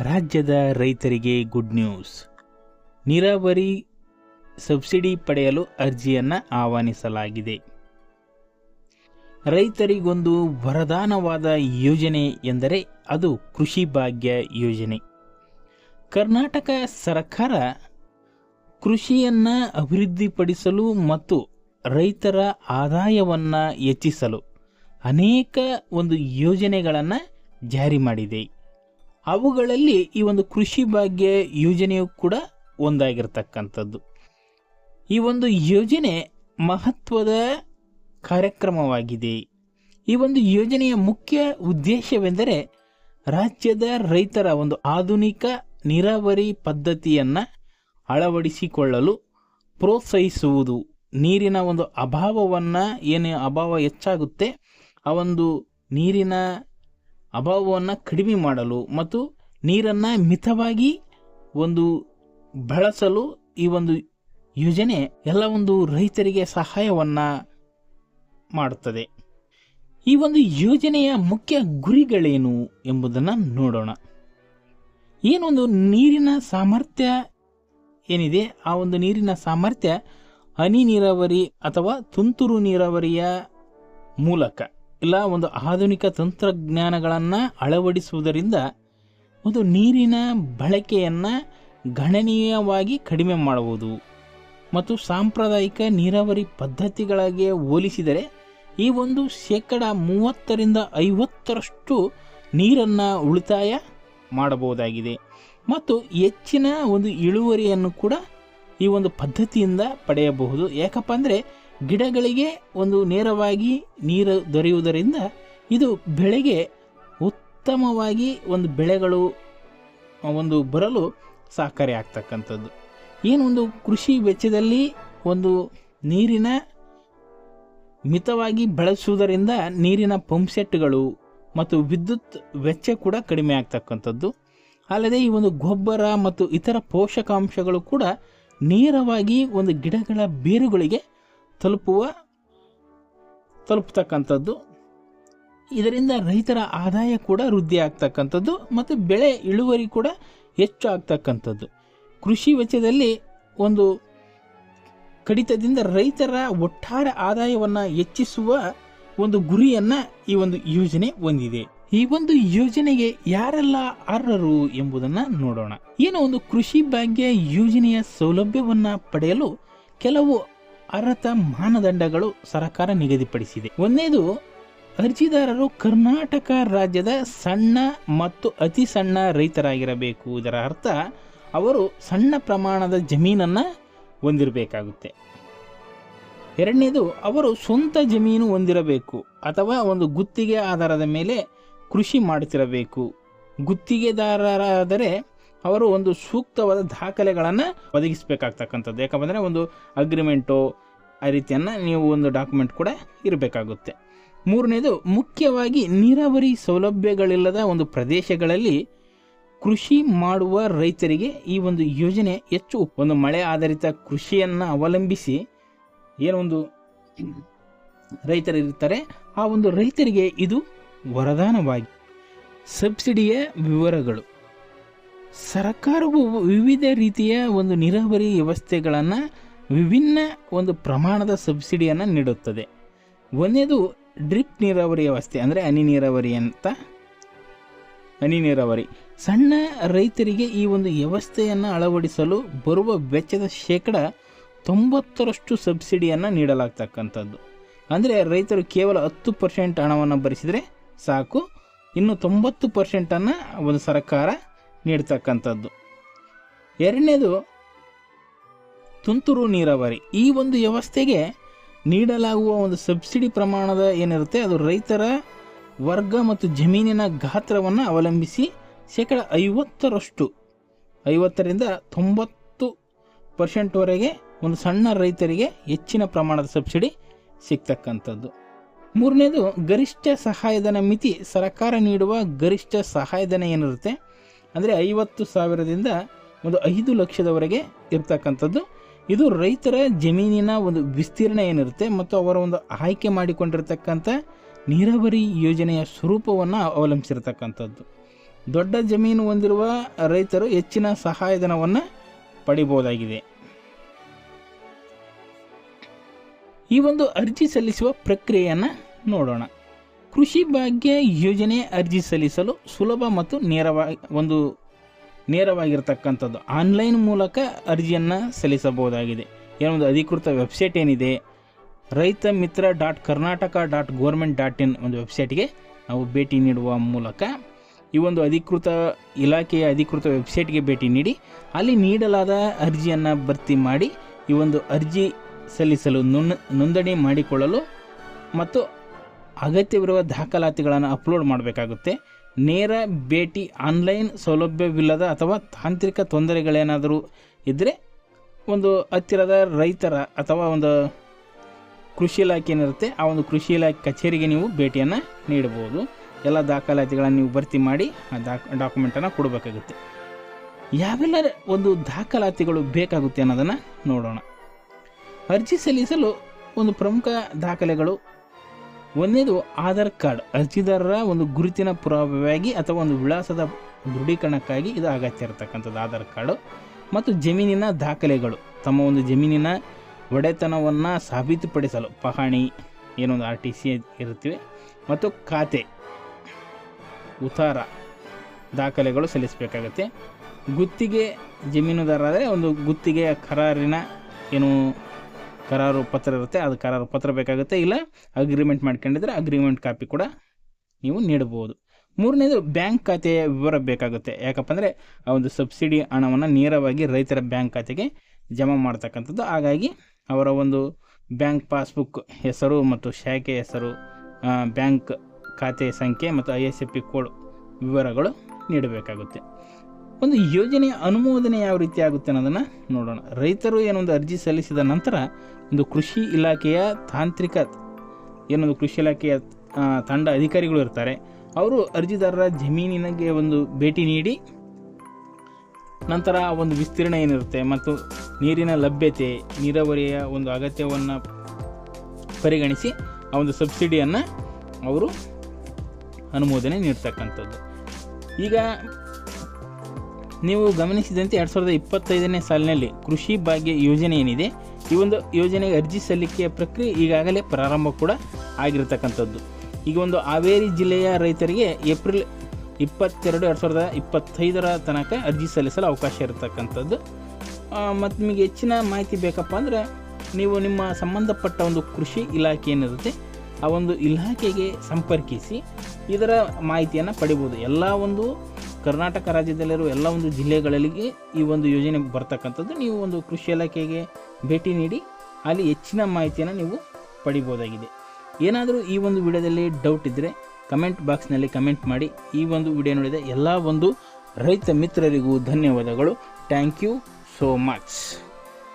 ರಾಜ್ಯದ ರೈತರಿಗೆ good news ನೀರಾವರಿ ಸಬ್ಸಿಡಿ ಪಡೆಯಲು ಅರ್ಜಿಯನ್ನು ಆಹ್ವಾನಿಸಲಾಗಿದೆ. ರೈತರಿಗೊಂದು ವರದಾನವಾದ ಯೋಜನೆ ಎಂದರೆ ಅದು ಕೃಷಿ ಭಾಗ್ಯ ಯೋಜನೆ. ಕರ್ನಾಟಕ ಸರ್ಕಾರ ಕೃಷಿಯನ್ನು ಅಭಿವೃದ್ಧಿಪಡಿಸಲು ಮತ್ತು ರೈತರ ಆದಾಯವನ್ನು ಹೆಚ್ಚಿಸಲು ಅನೇಕ ಒಂದು ಯೋಜನೆಗಳನ್ನು ಜಾರಿ ಮಾಡಿದೆ. ಅವುಗಳಲ್ಲಿ ಈ ಒಂದು ಕೃಷಿ ಭಾಗ್ಯ ಯೋಜನೆಯು ಕೂಡ ಒಂದಾಗಿರ್ತಕ್ಕಂಥದ್ದು. ಈ ಒಂದು ಯೋಜನೆ ಮಹತ್ವದ ಕಾರ್ಯಕ್ರಮವಾಗಿದೆ. ಈ ಒಂದು ಯೋಜನೆಯ ಮುಖ್ಯ ಉದ್ದೇಶವೆಂದರೆ ರಾಜ್ಯದ ರೈತರ ಒಂದು ಆಧುನಿಕ ನೀರಾವರಿ ಪದ್ಧತಿಯನ್ನು ಅಳವಡಿಸಿಕೊಳ್ಳಲು ಪ್ರೋತ್ಸಾಹಿಸುವುದು. ನೀರಿನ ಒಂದು ಅಭಾವವನ್ನು, ಏನು ಅಭಾವ ಹೆಚ್ಚಾಗುತ್ತೆ, ಆ ಒಂದು ನೀರಿನ ಅಭಾವವನ್ನು ಕಡಿಮೆ ಮಾಡಲು ಮತ್ತು ನೀರನ್ನು ಮಿತವಾಗಿ ಒಂದು ಬಳಸಲು ಈ ಒಂದು ಯೋಜನೆ ಎಲ್ಲ ಒಂದು ರೈತರಿಗೆ ಸಹಾಯವನ್ನು ಮಾಡುತ್ತದೆ. ಈ ಒಂದು ಯೋಜನೆಯ ಮುಖ್ಯ ಗುರಿಗಳೇನು ಎಂಬುದನ್ನು ನೋಡೋಣ. ಏನೊಂದು ನೀರಿನ ಸಾಮರ್ಥ್ಯ ಏನಿದೆ? ಆ ಒಂದು ನೀರಿನ ಸಾಮರ್ಥ್ಯ ಹನಿ ನೀರಾವರಿ ಅಥವಾ ತುಂತುರು ನೀರಾವರಿಯ ಮೂಲಕ. ಇಲ್ಲ, ಒಂದು ಆಧುನಿಕ ತಂತ್ರಜ್ಞಾನಗಳನ್ನು ಅಳವಡಿಸುವುದರಿಂದ ಒಂದು ನೀರಿನ ಬಳಕೆಯನ್ನು ಗಣನೀಯವಾಗಿ ಕಡಿಮೆ ಮಾಡುವುದು ಮತ್ತು ಸಾಂಪ್ರದಾಯಿಕ ನೀರಾವರಿ ಪದ್ಧತಿಗಳಿಗೆ ಹೋಲಿಸಿದರೆ ಈ ಒಂದು ಶೇಕಡ ಮೂವತ್ತರಿಂದ ಐವತ್ತರಷ್ಟು ನೀರನ್ನು ಉಳಿತಾಯ ಮಾಡಬಹುದಾಗಿದೆ. ಮತ್ತು ಹೆಚ್ಚಿನ ಒಂದು ಇಳುವರಿಯನ್ನು ಕೂಡ ಈ ಒಂದು ಪದ್ಧತಿಯಿಂದ ಪಡೆಯಬಹುದು. ಯಾಕಪ್ಪ ಅಂದರೆ ಗಿಡಗಳಿಗೆ ಒಂದು ನೇರವಾಗಿ ನೀರು ದೊರೆಯುವುದರಿಂದ ಇದು ಬೆಳೆಗೆ ಉತ್ತಮವಾಗಿ ಒಂದು ಬೆಳೆಗಳು, ಒಂದು ಬರಲು ಸಹಕಾರಿ ಆಗ್ತಕ್ಕಂಥದ್ದು. ಏನೊಂದು ಕೃಷಿ ವೆಚ್ಚದಲ್ಲಿ ಒಂದು ನೀರಿನ ಮಿತವಾಗಿ ಬಳಸುವುದರಿಂದ ನೀರಿನ ಪಂಪ್ಸೆಟ್ಗಳು ಮತ್ತು ವಿದ್ಯುತ್ ವೆಚ್ಚ ಕೂಡ ಕಡಿಮೆ ಆಗ್ತಕ್ಕಂಥದ್ದು. ಅಲ್ಲದೆ ಈ ಒಂದು ಗೊಬ್ಬರ ಮತ್ತು ಇತರ ಪೋಷಕಾಂಶಗಳು ಕೂಡ ನೇರವಾಗಿ ಒಂದು ಗಿಡಗಳ ಬೇರುಗಳಿಗೆ ತಲುಪುವ, ತಲುಪತಕ್ಕಂಥದ್ದು. ಇದರಿಂದ ರೈತರ ಆದಾಯ ಕೂಡ ವೃದ್ಧಿ ಆಗ್ತಕ್ಕಂಥದ್ದು ಮತ್ತು ಬೆಳೆ ಇಳುವರಿ ಕೂಡ ಹೆಚ್ಚು ಆಗ್ತಕ್ಕಂಥದ್ದು. ಕೃಷಿ ವೆಚ್ಚದಲ್ಲಿ ಒಂದು ಕಡಿತದಿಂದ ರೈತರ ಒಟ್ಟಾರೆ ಆದಾಯವನ್ನು ಹೆಚ್ಚಿಸುವ ಒಂದು ಗುರಿಯನ್ನು ಈ ಒಂದು ಯೋಜನೆ ಹೊಂದಿದೆ. ಈ ಒಂದು ಯೋಜನೆಗೆ ಯಾರೆಲ್ಲ ಅರ್ಹರು ಎಂಬುದನ್ನು ನೋಡೋಣ. ಏನು ಒಂದು ಕೃಷಿ ಭಾಗ್ಯ ಯೋಜನೆಯ ಸೌಲಭ್ಯವನ್ನು ಪಡೆಯಲು ಕೆಲವು ಅರ್ಹತಾ ಮಾನದಂಡಗಳು ಸರ್ಕಾರ ನಿಗದಿಪಡಿಸಿದೆ. ಒಂದೇದು, ಅರ್ಜಿದಾರರು ಕರ್ನಾಟಕ ರಾಜ್ಯದ ಸಣ್ಣ ಮತ್ತು ಅತಿ ಸಣ್ಣ ರೈತರಾಗಿರಬೇಕು. ಇದರ ಅರ್ಥ, ಅವರು ಸಣ್ಣ ಪ್ರಮಾಣದ ಜಮೀನನ್ನು ಹೊಂದಿರಬೇಕಾಗುತ್ತೆ. ಎರಡನೇದು, ಅವರು ಸ್ವಂತ ಜಮೀನು ಹೊಂದಿರಬೇಕು ಅಥವಾ ಒಂದು ಗುತ್ತಿಗೆ ಆಧಾರದ ಮೇಲೆ ಕೃಷಿ ಮಾಡುತ್ತಿರಬೇಕು. ಗುತ್ತಿಗೆದಾರರಾದರೆ ಅವರು ಒಂದು ಸೂಕ್ತವಾದ ದಾಖಲೆಗಳನ್ನು ಒದಗಿಸಬೇಕಾಗ್ತಕ್ಕಂಥದ್ದು. ಯಾಕಂದರೆ ಒಂದು ಅಗ್ರಿಮೆಂಟು ಆ ರೀತಿಯನ್ನು ನೀವು ಒಂದು ಡಾಕ್ಯುಮೆಂಟ್ ಕೂಡ ಇರಬೇಕಾಗುತ್ತೆ. ಮೂರನೇದು, ಮುಖ್ಯವಾಗಿ ನೀರಾವರಿ ಸೌಲಭ್ಯಗಳಿಲ್ಲದ ಒಂದು ಪ್ರದೇಶಗಳಲ್ಲಿ ಕೃಷಿ ಮಾಡುವ ರೈತರಿಗೆ ಈ ಒಂದು ಯೋಜನೆ ಹೆಚ್ಚು ಒಂದು ಮಳೆ ಆಧಾರಿತ ಕೃಷಿಯನ್ನು ಅವಲಂಬಿಸಿ ಏನೊಂದು ರೈತರಿರ್ತಾರೆ. ಆ ಒಂದು ರೈತರಿಗೆ ಇದು ವರದಾನವಾಗಿ, ಸಬ್ಸಿಡಿಯ ವಿವರಗಳು. ಸರ್ಕಾರವು ವಿವಿಧ ರೀತಿಯ ಒಂದು ನೀರಾವರಿ ವ್ಯವಸ್ಥೆಗಳನ್ನು ವಿಭಿನ್ನ ಒಂದು ಪ್ರಮಾಣದ ಸಬ್ಸಿಡಿಯನ್ನು ನೀಡುತ್ತದೆ. ಒಂದೇದು ಡ್ರಿಪ್ ನೀರಾವರಿ ವ್ಯವಸ್ಥೆ, ಅಂದರೆ ಹನಿ ನೀರಾವರಿ ಅಂತ. ಹನಿ ನೀರಾವರಿ. ಸಣ್ಣ ರೈತರಿಗೆ ಈ ಒಂದು ವ್ಯವಸ್ಥೆಯನ್ನು ಅಳವಡಿಸಲು ಬರುವ ವೆಚ್ಚದ ಶೇಕಡ ತೊಂಬತ್ತರಷ್ಟು ಸಬ್ಸಿಡಿಯನ್ನು ನೀಡಲಾಗ್ತಕ್ಕಂಥದ್ದು. ಅಂದರೆ ರೈತರು ಕೇವಲ ಹತ್ತು ಪರ್ಸೆಂಟ್ ಹಣವನ್ನು ಭರಿಸಿದರೆ ಸಾಕು. ಇನ್ನು ತೊಂಬತ್ತು ಪರ್ಸೆಂಟನ್ನು ಒಂದು ಸರ್ಕಾರ ನೀಡ್ತಕ್ಕಂಥದ್ದು. ಎರಡನೇದು, ತುಂತುರು ನೀರಾವರಿ. ಈ ಒಂದು ವ್ಯವಸ್ಥೆಗೆ ನೀಡಲಾಗುವ ಒಂದು ಸಬ್ಸಿಡಿ ಪ್ರಮಾಣದ ಏನಿರುತ್ತೆ, ಅದು ರೈತರ ವರ್ಗ ಮತ್ತು ಜಮೀನಿನ ಗಾತ್ರವನ್ನು ಅವಲಂಬಿಸಿ ಶೇಕಡ ಐವತ್ತರಷ್ಟು, ಐವತ್ತರಿಂದ ತೊಂಬತ್ತು ಪರ್ಸೆಂಟ್ವರೆಗೆ ಒಂದು ಸಣ್ಣ ರೈತರಿಗೆ ಹೆಚ್ಚಿನ ಪ್ರಮಾಣದ ಸಬ್ಸಿಡಿ ಸಿಗ್ತಕ್ಕಂಥದ್ದು. ಮೂರನೇದು, ಗರಿಷ್ಠ ಸಹಾಯಧನ ಮಿತಿ, ಸರ್ಕಾರ ನೀಡುವ ಗರಿಷ್ಠ ಸಹಾಯಧನ ಏನಿರುತ್ತೆ ಅಂದರೆ ಐವತ್ತು ಸಾವಿರದಿಂದ ಒಂದು ಐದು ಲಕ್ಷದವರೆಗೆ ಇರ್ತಕ್ಕಂಥದ್ದು. ಇದು ರೈತರ ಜಮೀನಿನ ಒಂದು ವಿಸ್ತೀರ್ಣ ಏನಿರುತ್ತೆ ಮತ್ತು ಅವರ ಒಂದು ಆಯ್ಕೆ ಮಾಡಿಕೊಂಡಿರ್ತಕ್ಕಂಥ ನೀರಾವರಿ ಯೋಜನೆಯ ಸ್ವರೂಪವನ್ನು ಅವಲಂಬಿಸಿರ್ತಕ್ಕಂಥದ್ದು. ದೊಡ್ಡ ಜಮೀನು ಹೊಂದಿರುವ ರೈತರು ಹೆಚ್ಚಿನ ಸಹಾಯಧನವನ್ನು ಪಡಿಬೋದಾಗಿದೆ ಈ ಒಂದು ಅರ್ಜಿ ಸಲ್ಲಿಸುವ ಪ್ರಕ್ರಿಯೆಯನ್ನು ನೋಡೋಣ. ಕೃಷಿ ಭಾಗ್ಯ ಯೋಜನೆ ಅರ್ಜಿ ಸಲ್ಲಿಸಲು ಸುಲಭ ಮತ್ತು ನೇರವಾಗಿ ಒಂದು ನೇರವಾಗಿರ್ತಕ್ಕಂಥದ್ದು. ಆನ್ಲೈನ್ ಮೂಲಕ ಅರ್ಜಿಯನ್ನು ಸಲ್ಲಿಸಬಹುದಾಗಿದೆ. ಏನೊಂದು ಅಧಿಕೃತ ವೆಬ್ಸೈಟ್ ಏನಿದೆ? Raitha Mitra dot Karnataka dot government dot in ಒಂದು ವೆಬ್ಸೈಟ್ಗೆ ನಾವು ಭೇಟಿ ನೀಡುವ ಮೂಲಕ ಈ ಒಂದು ಅಧಿಕೃತ ಇಲಾಖೆಯ ಅಧಿಕೃತ ವೆಬ್ಸೈಟ್ಗೆ ಭೇಟಿ ನೀಡಿ, ಅಲ್ಲಿ ನೀಡಲಾದ ಅರ್ಜಿಯನ್ನು ಭರ್ತಿ ಮಾಡಿ, ಈ ಒಂದು ಅರ್ಜಿ ಸಲ್ಲಿಸಲು ನೊಂದಣಿ ಮಾಡಿಕೊಳ್ಳಲು ಮತ್ತು ಅಗತ್ಯವಿರುವ ದಾಖಲಾತಿಗಳನ್ನು ಅಪ್ಲೋಡ್ ಮಾಡಬೇಕಾಗುತ್ತೆ. ನೇರ ಭೇಟಿ ಆನ್ಲೈನ್ ಸೌಲಭ್ಯವಿಲ್ಲದ ಅಥವಾ ತಾಂತ್ರಿಕ ತೊಂದರೆಗಳೇನಾದರೂ ಇದ್ದರೆ ಒಂದು ಹತ್ತಿರದ ರೈತರ ಅಥವಾ ಒಂದು ಕೃಷಿ ಇಲಾಖೆ ಏನಿರುತ್ತೆ, ಆ ಒಂದು ಕೃಷಿ ಇಲಾಖೆ ಕಚೇರಿಗೆ ನೀವು ಭೇಟಿಯನ್ನು ನೀಡಬಹುದು. ಎಲ್ಲ ದಾಖಲಾತಿಗಳನ್ನು ನೀವು ಭರ್ತಿ ಮಾಡಿ ಆ ದಾಖ ಡಾಕ್ಯುಮೆಂಟನ್ನು ಕೊಡಬೇಕಾಗುತ್ತೆ. ಯಾವೆಲ್ಲ ಒಂದು ದಾಖಲಾತಿಗಳು ಬೇಕಾಗುತ್ತೆ ಅನ್ನೋದನ್ನು ನೋಡೋಣ. ಅರ್ಜಿ ಸಲ್ಲಿಸಲು ಒಂದು ಪ್ರಮುಖ ದಾಖಲೆಗಳು ಒಂದನೇದು ಆಧಾರ್ ಕಾರ್ಡ್, ಅರ್ಜಿದಾರರ ಒಂದು ಗುರುತಿನ ಪುರಾವೆಯಾಗಿ ಅಥವಾ ಒಂದು ವಿಳಾಸದ ದೃಢೀಕರಣಕ್ಕಾಗಿ ಇದು ಅಗತ್ಯ ಇರತಕ್ಕಂಥದ್ದು, ಆಧಾರ್ ಕಾರ್ಡು. ಮತ್ತು ಜಮೀನಿನ ದಾಖಲೆಗಳು, ತಮ್ಮ ಒಂದು ಜಮೀನಿನ ಒಡೆತನವನ್ನು ಸಾಬೀತುಪಡಿಸಲು ಪಹಣಿ, ಏನೊಂದು ಆರ್ ಟಿ ಸಿ ಇರುತ್ತವೆ. ಮತ್ತು ಖಾತೆ, ಉತ್ತಾರ ದಾಖಲೆಗಳು ಸಲ್ಲಿಸಬೇಕಾಗತ್ತೆ. ಗುತ್ತಿಗೆ ಜಮೀನುದಾರರಾದರೆ ಒಂದು ಗುತ್ತಿಗೆಯ ಕರಾರಿನ ಏನು ಕರಾರು ಪತ್ರ ಇರುತ್ತೆ, ಅದು ಕರಾರು ಪತ್ರ ಬೇಕಾಗುತ್ತೆ. ಇಲ್ಲ ಅಗ್ರಿಮೆಂಟ್ ಮಾಡ್ಕೊಂಡಿದ್ರೆ ಅಗ್ರಿಮೆಂಟ್ ಕಾಪಿ ಕೂಡ ನೀವು ನೀಡಬಹುದು. ಮೂರನೇದು ಬ್ಯಾಂಕ್ ಖಾತೆಯ ವಿವರ ಬೇಕಾಗುತ್ತೆ. ಯಾಕಪ್ಪ ಅಂದರೆ ಆ ಒಂದು ಸಬ್ಸಿಡಿ ಹಣವನ್ನು ನೇರವಾಗಿ ರೈತರ ಬ್ಯಾಂಕ್ ಖಾತೆಗೆ ಜಮಾ ಮಾಡ್ತಕ್ಕಂಥದ್ದು. ಹಾಗಾಗಿ, ಅವರ ಒಂದು ಬ್ಯಾಂಕ್ ಪಾಸ್ಬುಕ್ ಹೆಸರು ಮತ್ತು ಶಾಖೆ ಹೆಸರು ಬ್ಯಾಂಕ್ ಖಾತೆ ಸಂಖ್ಯೆ ಮತ್ತು I S F P code ವಿವರಗಳು ನೀಡಬೇಕಾಗುತ್ತೆ. ಒಂದು ಯೋಜನೆಯ ಅನುಮೋದನೆ ಯಾವ ರೀತಿ ಆಗುತ್ತೆ ಅನ್ನೋದನ್ನು ನೋಡೋಣ. ರೈತರು ಏನೊಂದು ಅರ್ಜಿ ಸಲ್ಲಿಸಿದ ನಂತರ ಒಂದು ಕೃಷಿ ಇಲಾಖೆಯ ತಾಂತ್ರಿಕ ಏನೊಂದು ಕೃಷಿ ಇಲಾಖೆಯ ತಂಡ ಅಧಿಕಾರಿಗಳು ಇರ್ತಾರೆ. ಅವರು ಅರ್ಜಿದಾರರ ಜಮೀನಿನಗೆ ಒಂದು ಭೇಟಿ ನೀಡಿ, ನಂತರ ಒಂದು ವಿಸ್ತೀರ್ಣ ಏನಿರುತ್ತೆ ಮತ್ತು ನೀರಿನ ಲಭ್ಯತೆ, ನೀರಾವರಿಯ ಒಂದು ಅಗತ್ಯವನ್ನು ಪರಿಗಣಿಸಿ ಆ ಒಂದು ಸಬ್ಸಿಡಿಯನ್ನು ಅವರು ಅನುಮೋದನೆ ನೀಡ್ತಕ್ಕಂಥದ್ದು. ಈಗ ನೀವು ಗಮನಿಸಿದಂತೆ ಎರಡು ಸಾವಿರದ ಇಪ್ಪತ್ತೈದನೇ ಸಾಲಿನಲ್ಲಿ ಕೃಷಿ ಭಾಗ್ಯ ಯೋಜನೆ ಏನಿದೆ, ಈ ಒಂದು ಯೋಜನೆಗೆ ಅರ್ಜಿ ಸಲ್ಲಿಕೆಯ ಪ್ರಕ್ರಿಯೆ ಈಗಾಗಲೇ ಪ್ರಾರಂಭ ಕೂಡ ಆಗಿರತಕ್ಕಂಥದ್ದು. ಈಗ ಒಂದು ಹಾವೇರಿ ಜಿಲ್ಲೆಯ ರೈತರಿಗೆ ಏಪ್ರಿಲ್ ಇಪ್ಪತ್ತೆರಡು ಎರಡು ಸಾವಿರದ ಇಪ್ಪತ್ತೈದರ ತನಕ ಅರ್ಜಿ ಸಲ್ಲಿಸಲು ಅವಕಾಶ ಇರತಕ್ಕಂಥದ್ದು. ಮತ್ತು ನಿಮಗೆ ಹೆಚ್ಚಿನ ಮಾಹಿತಿ ಬೇಕಪ್ಪ ಅಂದರೆ, ನೀವು ನಿಮ್ಮ ಸಂಬಂಧಪಟ್ಟ ಒಂದು ಕೃಷಿ ಇಲಾಖೆ ಏನಿರುತ್ತೆ, ಆ ಒಂದು ಇಲಾಖೆಗೆ ಸಂಪರ್ಕಿಸಿ ಇದರ ಮಾಹಿತಿಯನ್ನು ಪಡಿಬೋದು. ಎಲ್ಲ ಒಂದು ಕರ್ನಾಟಕ ರಾಜ್ಯದಲ್ಲಿರುವ ಎಲ್ಲ ಒಂದು ಜಿಲ್ಲೆಗಳಲ್ಲಿಗೆ ಈ ಒಂದು ಯೋಜನೆ ಬರ್ತಕ್ಕಂಥದ್ದು. ನೀವು ಒಂದು ಕೃಷಿ ಇಲಾಖೆಗೆ ಭೇಟಿ ನೀಡಿ, ಅಲ್ಲಿ ಹೆಚ್ಚಿನ ಮಾಹಿತಿಯನ್ನು ನೀವು ಪಡಿಬೋದಾಗಿದೆ. ಏನಾದರೂ ಈ ಒಂದು ವಿಡಿಯೋದಲ್ಲಿ ಡೌಟ್ ಇದ್ದರೆ ಕಮೆಂಟ್ ಬಾಕ್ಸ್ನಲ್ಲಿ ಕಮೆಂಟ್ ಮಾಡಿ. ಈ ಒಂದು ವಿಡಿಯೋ ನೋಡಿದ ಎಲ್ಲ ಒಂದು ರೈತ ಮಿತ್ರರಿಗೂ ಧನ್ಯವಾದಗಳು. Thank you so much